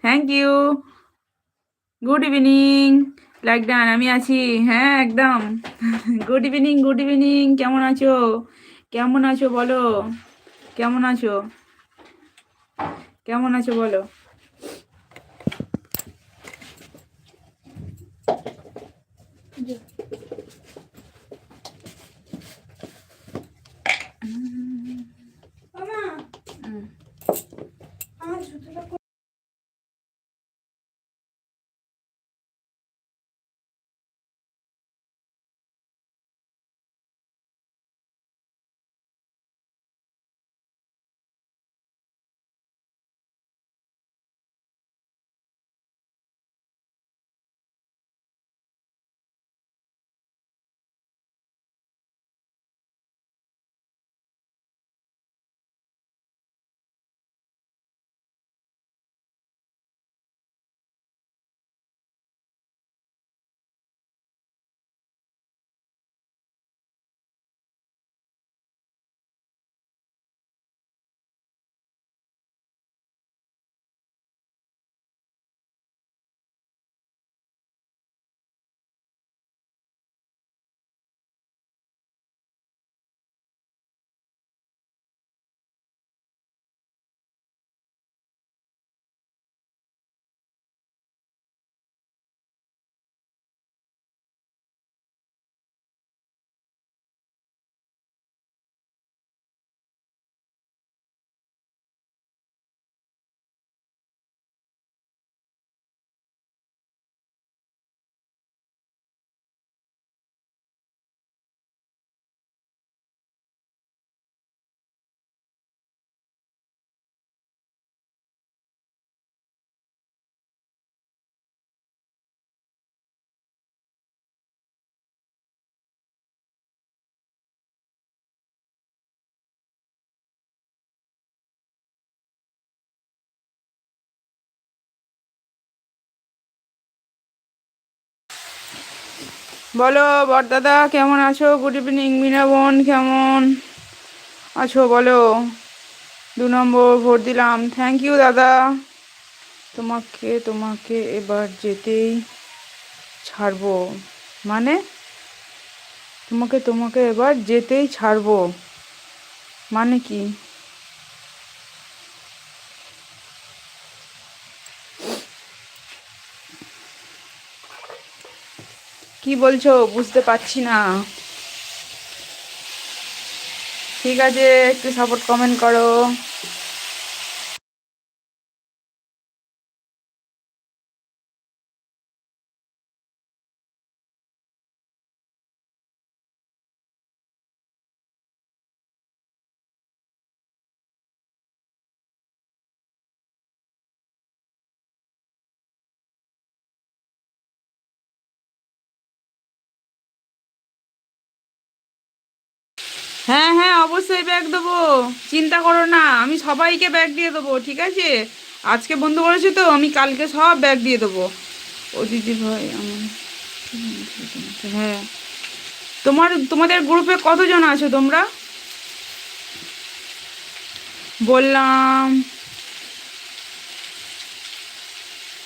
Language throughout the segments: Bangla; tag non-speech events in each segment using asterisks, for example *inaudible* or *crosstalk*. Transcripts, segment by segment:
Thank you good evening like done আমি আছি। হ্যাঁ একদম। গুড ইভিনিং গুড ইভিনিং কেমন আছো? কেমন আছো বলো? কেমন আছো? কেমন আছো বলো? বলো বরদাদা, কেমন আছো? গুড ইভিনিং মিনা বোন, কেমন আছো? বলো। দু নম্বর ভোট দিলাম। থ্যাংক ইউ দাদা। তোমাকে তোমাকে এবার যেতেই ছাড়বো। মানে? তোমাকে তোমাকে এবার যেতেই ছাড়বো। মানে কি? কি বলছো? বুঝতে পারছি না। ঠিক আছে একটু সাপোর্ট কমেন্ট করো। অবশ্যই ব্যাগ দেবো। চিন্তা করো না, আমি সবাইকে ব্যাগ দিয়ে দেবো, ঠিক আছে? আজকে বন্ধ করেছি তো, আমি কালকে সব ব্যাগ দিয়ে দেবো। ও দিদি ভাই, আমার হ্যাঁ। তোমার, তোমাদের গ্রুপে কতজন আছো তোমরা? বললাম,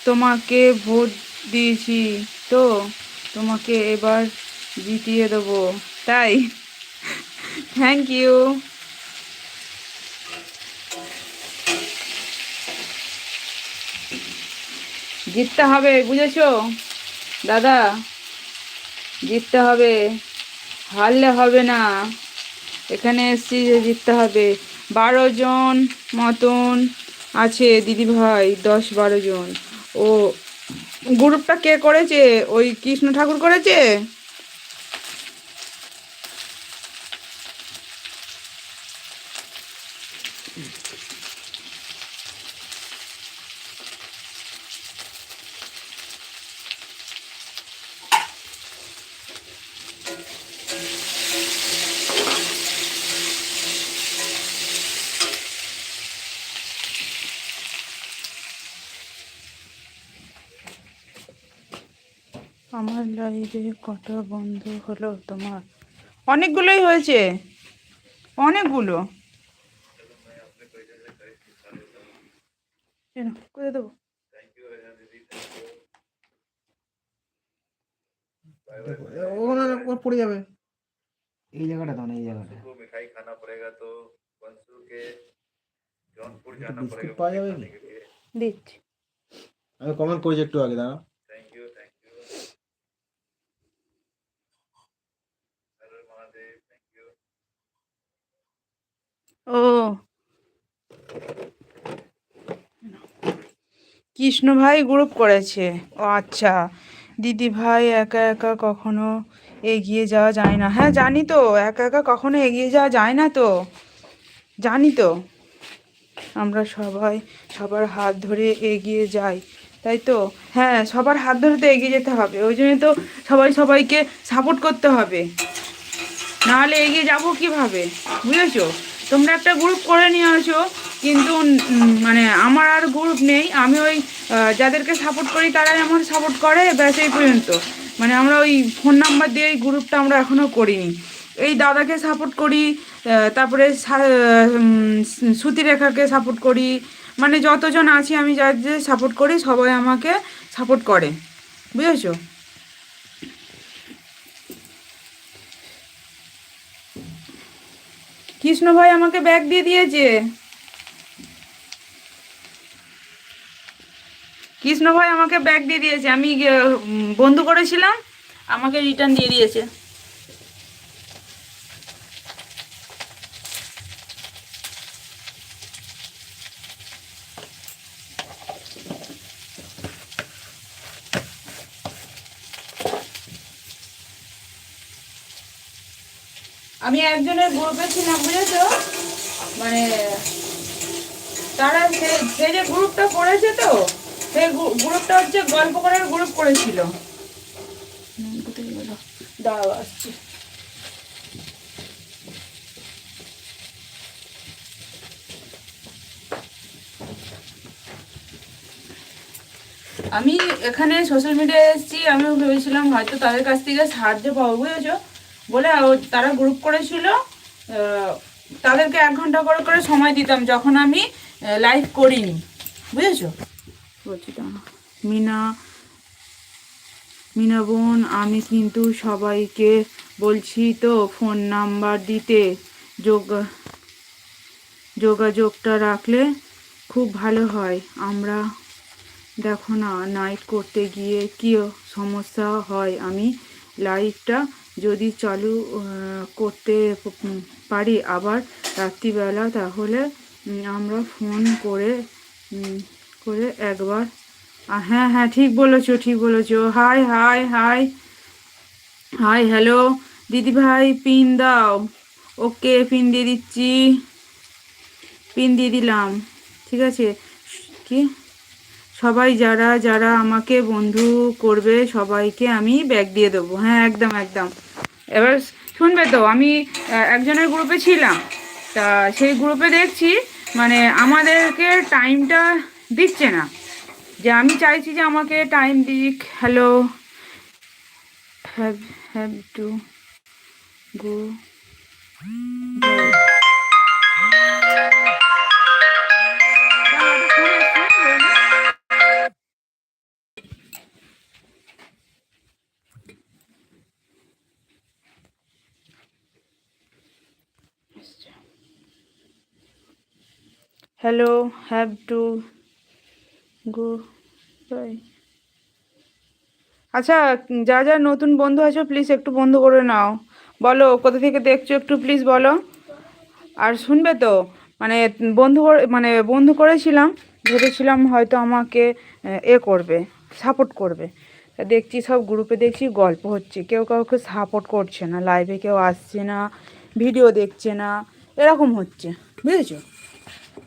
তোমাকে ভোট দিয়েছি তো, তোমাকে এবার জিতিয়ে দেবো, তাই? থ্যাংক ইউ জিততে হবে, বুঝেছ? দাদা, জিততে হবে। হারলে হবে না। এখানে এসছি যে জিততে হবে। বারো জন মতন আছে দিদিভাই, দশ বারো জন। ও, গ্রুপটা কে করেছে? ওই কৃষ্ণ ঠাকুর করেছে? আমার লাইভে কত বন্ধু হলো তোমার? অনেকগুলোই হয়েছে। অনেকগুলো। করে দেবো? পড়ে যাবে। এই জায়গাটা পাওয়া যাবে কমেন্ট করেছি একটু আগে দাঁড়া ও। কৃষ্ণ ভাই গ্রুপ করেছে। ও আচ্ছা। দিদি ভাই একা একা কখনো এগিয়ে যাওয়া যায় না। হ্যাঁ জানি তো, একা একা কখনো এগিয়ে যাওয়া যায় না তো। জানি তো। আমরা সবাই সবার হাত ধরে এগিয়ে যাই, তাই তো? হ্যাঁ সবার হাত ধরে তো এগিয়ে যেতে হবে। ওই জন্য তো সবাই সবাইকে সাপোর্ট করতে হবে। নাহলে এগিয়ে যাব কীভাবে? বুঝেছ? তোমরা একটা গ্রুপ করে নিয়ে আসো কিন্তু মানে আমার আর গ্রুপ নেই আমি ওই যাদেরকে সাপোর্ট করি তারাই আমার সাপোর্ট করে ব্যাস এই পর্যন্ত। মানে আমরা ওই ফোন নাম্বার দিয়ে এই গ্রুপটা আমরা এখনও করিনি। এই দাদাকে সাপোর্ট করি তারপরে সা- উম, সাপোর্ট করি মানে যতজন আছি আমি যার যাদের সাপোর্ট করি সবাই আমাকে সাপোর্ট করে। বুঝেছ? কৃষ্ণ ভাই আমাকে ব্যাগ দিয়ে দিয়েছে। কৃষ্ণ ভাই আমাকে ব্যাগ দিয়ে দিয়েছে। আমি বন্ধু করেছিলাম, আমাকে রিটার্ন দিয়ে দিয়েছে। একজনের গ্রুপে ছিলাম বুঝেছ? মানে তারা সে যে গ্রুপটা করেছে তো সেই গ্রুপটা হচ্ছে গল্প করার গ্রুপ করেছিল? দাঁড়াও, আসছি। আমি এখানে সোশ্যাল মিডিয়ায় এসেছি আমি ভেবেছিলাম হয়তো তাদের কাছ থেকে সাহায্য পাবো, বুঝেছ? বলে তারা গ্রুপ করেছিল তাদেরকে এক ঘণ্টা করে করে সময় দিতাম যখন আমি লাইভ করিনি। বুঝেছ? মিনা মিনা বোন, আমি কিন্তু সবাইকে বলছি তো ফোন নাম্বার দিতে। যোগ, যোগাযোগটা রাখলে খুব ভালো হয়। আমরা দেখো না নাইট করতে গিয়ে কী সমস্যা হয় আমি লাইটটা যদি চালু করতে পারি আবার রাত্রিবেলা, তাহলে আমরা ফোন করে করে একবার হ্যাঁ হ্যাঁ ঠিক বলেছ ঠিক বলেছ। Hi hi hi. Hi, hello. দিদি ভাই পিন দাও। ওকে, পিন দিয়ে দিচ্ছি। পিন দিয়ে দিলাম। ঠিক আছে? কি? সবাই যারা যারা আমাকে বন্ধু করবে, সবাইকে আমি ব্যাগ দিয়ে দেবো। হ্যাঁ একদম একদম। এবার শুনবে তো, আমি একজনের গ্রুপে ছিলাম। তা সেই গ্রুপে দেখছি মানে আমাদেরকে টাইমটা দিচ্ছে না। যে আমি চাইছি যে আমাকে টাইম দিক। Hello have have to go hello have to go bye আচ্ছা যা যা নতুন বন্ধু আছো প্লিজ একটু বন্ধ করে নাও। বলো, কোথা থেকে দেখছ একটু প্লিজ বলো। আর শুনবে তো মানে বন্ধু মানে বন্ধু করেছিলাম, ভেবেছিলাম হয়তো আমাকে, এ করবে সাপোর্ট করবে। দেখছি সব গ্রুপে দেখছি গল্প হচ্ছে, কেউ কাউকে সাপোর্ট করছে না লাইভে কেউ আসছে না ভিডিও দেখছে না, এরকম হচ্ছে, বুঝেছ?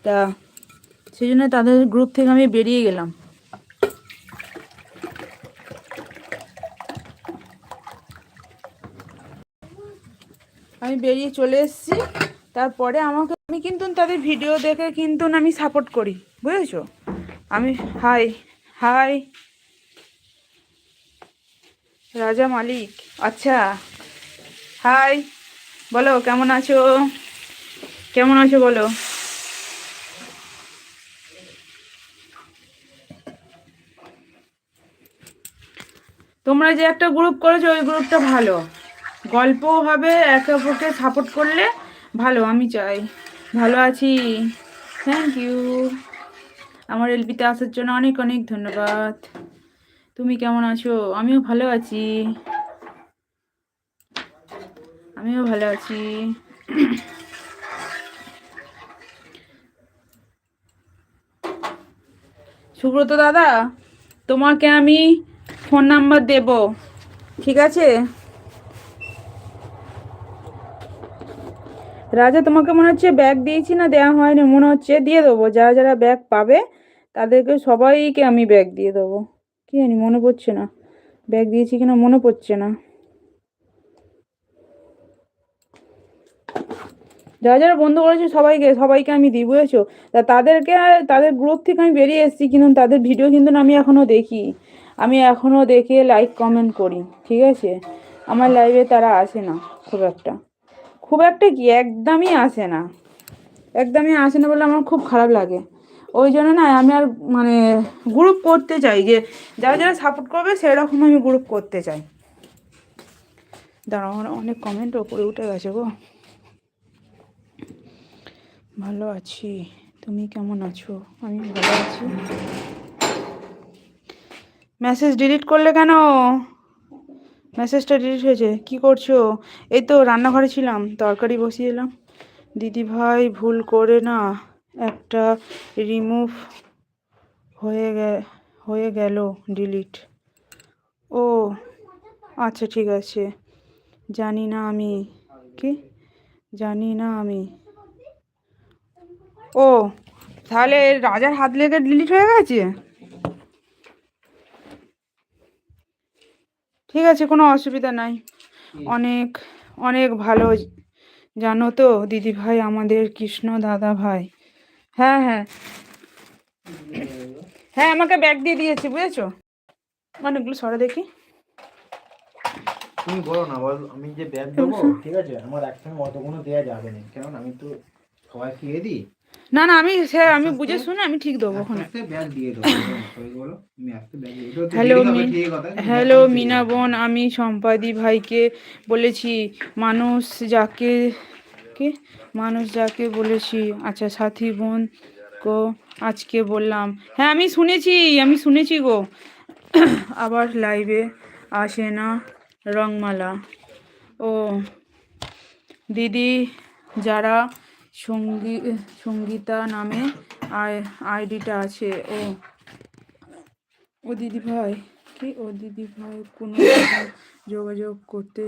তা সেই জন্য তাদের গ্রুপ থেকে আমি বেরিয়ে গেলাম। আমি বেরিয়ে চলে এসেছি। তারপরে আমাকে, আমি কিন্তু তাদের ভিডিও দেখে কিন্তু আমি সাপোর্ট করি, বুঝেছ? আমি হাই হাই রাজা মালিক আচ্ছা হাই বলো, কেমন আছো? কেমন আছো বলো? তোমরা যে একটা গ্রুপ করেছ, ওই গ্রুপটা ভালো। গল্প হবে, একে অপরকে সাপোর্ট করলে ভালো, আমি চাই। ভালো আছি। থ্যাংক ইউ আমার এলপিতে আসার জন্য অনেক অনেক ধন্যবাদ। তুমি কেমন আছো? আমিও ভালো আছি। আমিও ভালো আছি। সুব্রত দাদা, তোমাকে আমি ফোন নাম্বার দেব, ঠিক আছে? রাজা, তোমাকে মনে হচ্ছে ব্যাগ দিয়েছি না? দেওয়া হয়নি, মনে হচ্ছে দিয়ে দেবো। যারা যারা ব্যাগ পাবে, তাদেরকে সবাইকে আমি ব্যাগ দিয়ে দেবো। কি জানি, মনে পড়ছে না। ব্যাগ দিয়েছি কিনা, মনে পড়ছে না। যারা যারা বন্ধু করেছে, সবাইকে সবাইকে আমি দিই, বুঝেছ? তাদেরকে, তাদের গ্রুপ থেকে আমি বেরিয়ে এসেছি, কিন্তু তাদের ভিডিও কিন্তু আমি এখনও দেখি। আমি এখনও দেখে লাইক কমেন্ট করি, ঠিক আছে? আমার লাইভে তারা আসে না, খুব একটা। খুব একটা কি, একদমই আসে না। একদমই আসে না বলে আমার খুব খারাপ লাগে। ওই জন্য না আমি আর মানে গ্রুপ করতে চাই যে, যারা যারা সাপোর্ট করবে সেরকম আমি গ্রুপ করতে চাই। দাঁড়াও অনেক কমেন্ট ওপরে উঠে গেছে গো। ভালো আছি। তুমি কেমন আছো? আমি ভালো আছি। মেসেজ ডিলিট করলে কেন? মেসেজটা ডিলিট হয়েছে। কি করছ? এই তো রান্নাঘরে ছিলাম, তরকারি বসিয়ে এলাম। দিদি ভাই ভুল করে না একটা রিমুভ হয়ে গে, হয়ে গেল ডিলিট ও আচ্ছা ঠিক আছে। জানি না আমি, কি? জানি না আমি। ও, তাহলে রাজার হাত লেগে ডিলিট হয়ে গেছে? ঠিক আছে কোনো অসুবিধা নাই। অনেক অনেক ভালো। জানো তো দিদি ভাই আমাদের কৃষ্ণ দাদা ভাই। হ্যাঁ হ্যাঁ। হ্যাঁ আমাকে ব্যাগ দিয়ে দিয়েছে বুঝেছ? অনেকগুলো সরা দেখি। তুমি বলো না বল আমি যে ব্যাগ দেবো ঠিক আছে? আমার একসঙ্গে অতগুলো দেওয়া যাবে না। কারণ আমি তো সবাইকে দিয়ে দিই। না না আমি সে আমি বুঝে শুনে আমি ঠিক দেবো ওখানে। হ্যালো হ্যালো মিনা বোন আমি সম্পাদি ভাইকে বলেছি মানুষ যাকে কে? মানুষ যাকে বলেছি আচ্ছা সাথী বোন গো আজকে বললাম। হ্যাঁ আমি শুনেছি আমি শুনেছি গো। আবার লাইভে আসে না রংমালা। ও দিদি যারা সঙ্গী, সঙ্গীতা নামে আই, আইডিটা আছে। ও ও দিদি ভাই, কি? ও দিদি ভাই কোনো যোগাযোগ করতে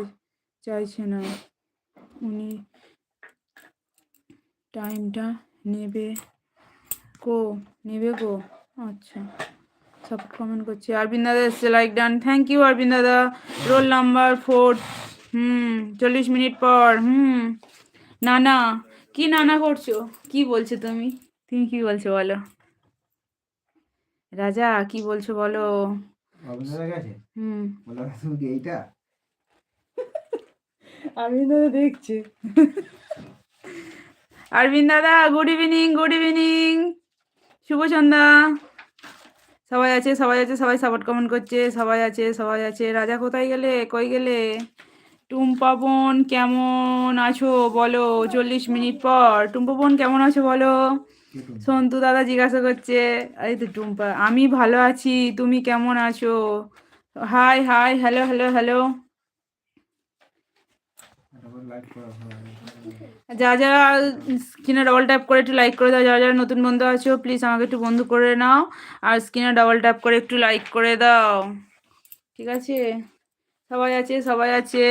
চাইছে না। উনি টাইমটা নেবে গো নেবে গো? আচ্ছা সব কমেন্ট করছি। অরবিন্দ দাদা এসছে like done thank you Arvind দাদা। রোল নাম্বার ফোর হুম, চল্লিশ মিনিট পর। হুম নানা কি নানা করছ? কি বলছো তুমি? তুমি কি বলছো বলো? রাজা কি বলছো বলো? হুম। এইটা? অরবিন্দ দাদা দেখছে। অরবিন্দ দাদা গুড ইভিনিং গুড ইভিনিং শুভ সন্ধ্যা। সবাই আছে সবাই আছে সবাই সাপোর্ট কমেন্ট করছে সবাই আছে সবাই আছে। রাজা কোথায় গেলে? কই গেলে? টুম্পা বোন কেমন আছো? বলো চল্লিশ মিনিট পর। টুম্পা বোন কেমন আছো বলো? সন্তু দাদা জিজ্ঞাসা করছে এই তো টুম্পা আমি ভালো আছি তুমি কেমন আছো? Hi hi hello hello hello. যা যা স্ক্রিনে ডবল ট্যাপ করে একটু লাইক করে দাও। যারা যারা নতুন বন্ধু আছো প্লিজ আমাকে একটু বন্ধু করে নাও। আর স্ক্রিনে ডবল ট্যাপ করে একটু লাইক করে দাও। ঠিক আছে? সবাই আছে সবাই আছে।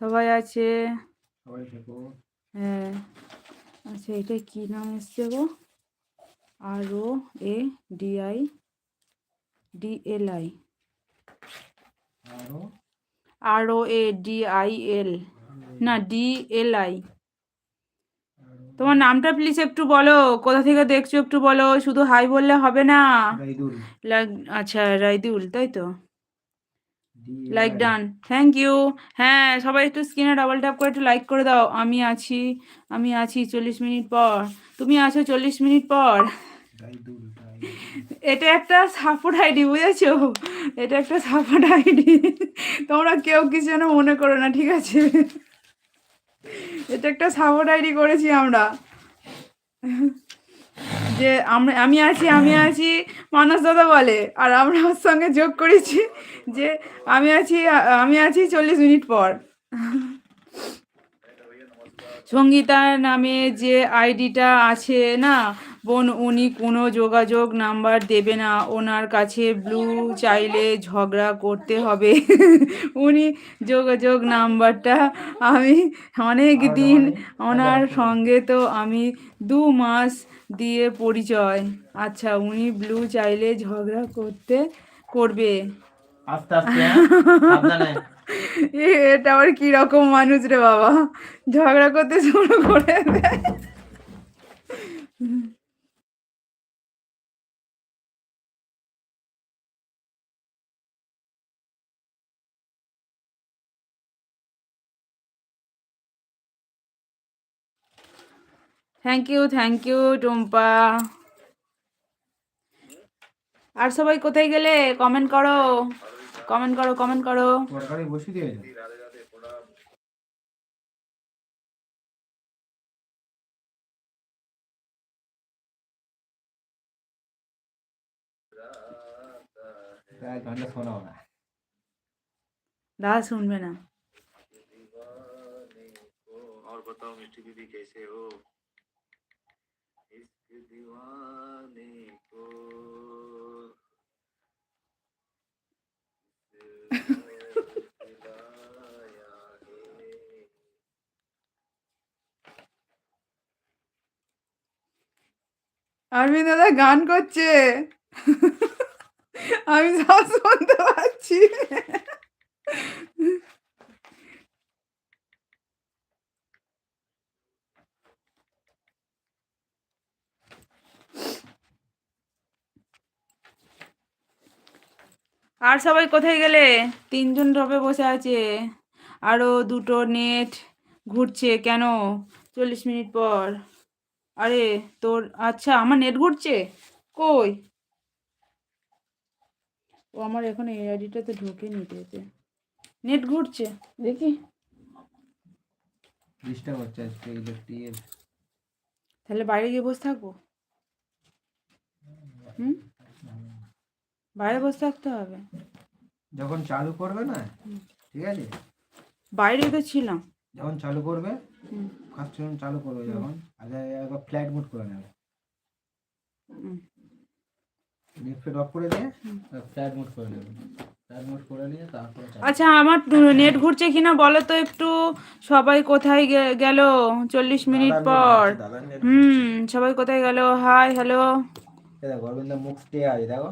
সবাই আছে। হ্যাঁ। আচ্ছা এটা কি নাম এসছে গো? R O A D I D L I. R O A D I L. না ডি এল আই। তোমার নামটা প্লিজ একটু বলো। কোথা থেকে দেখছ একটু বলো। শুধু হাই বললে হবে না। আচ্ছা রাইদুল তাই তো? লাইক ডান থ্যাংক ইউ হ্যাঁ সবাই একটু স্ক্রিনে ডাবল ট্যাপ করে একটু লাইক করে দাও। আমি আছি আমি আছি চল্লিশ মিনিট পর। তুমি আছো চল্লিশ মিনিট পর। এটা একটা সাপোর্ট আইডি বুঝেছ? এটা একটা সাপোর্ট আইডি তোমরা কেউ কিছু যেন মনে করো না ঠিক আছে? এটা একটা সাপোর্ট আইডি করেছি আমরা। যে আমরা, আমি আছি আমি আছি, মানস দাদা বলে। আর আমরা ওর সঙ্গে যোগ করেছি যে, আমি আছি আমি আছি চল্লিশ মিনিট পর। সঙ্গীতার নামে যে আইডিটা আছে না বোন উনি কোনো যোগাযোগ নাম্বার দেবে না। ওনার কাছে ব্লু চাইলে ঝগড়া করতে হবে। *laughs* উনি যোগাযোগ নাম্বারটা আমি অনেক দিন ওনার সঙ্গে তো আমি দু মাস দিয়ে পরিচয়। আচ্ছা উনি ব্লু চাইলে ঝগড়া করতে করবে। আস্তে আস্তে হ্যাঁ? *laughs* এটা আবার কি রকম মানুষ রে বাবা? ঝগড়া করতে শুরু করে thank you thank you Tumpa. আর সবাই কোথায় গেলে? কমেন্ট করো। কমেন্ট করো কমেন্ট করো তরকারি বসিয়ে দিয়েছে তাই গানটা শোনাও না দাদা শুনবে না और बताओ मिष्टी दीदी कैसे हो इश्क दीवाने को আরবিন দাদা গান করছে। আমি সব শুনতে পাচ্ছি। আর সবাই কোথায় গেলে? তিনজন টপে বসে আছে। আরও দুটো নেট ঘুরছে। কেন? চল্লিশ মিনিট পর। আরে তোর আচ্ছা আমার নেট ঘুরছে? কই? ও আমার এখন এই আইডিটাতে ঢুকে নিতেছে নেট ঘুরছে দেখি। ডিস্টার্ব হচ্ছে আজকে ইলেকট্রিকের। তাহলে বাইরে গিয়ে বসে থাকব? হুম? বাইরে বসে থাকতে হবে। যখন চালু করবে না ঠিক আছে? বাইরে তো ছিলাম। যখন চালু করবে ফার্স্ট যখন চালু করবে যখন আগে একবার ফ্লাইট মুড করে নেবে। নেট অফ করে দিয়ে ফ্লাইট মুড করে নেবে। আচ্ছা আমার নেট ঘুরছে কিনা বলো তো একটু? সবাই কোথায় গেল? চল্লিশ মিনিট পর। হুম সবাই কোথায় গেল? Hi hello. দেখো অরবিন্দ মুখ স্টে আছে দেখো।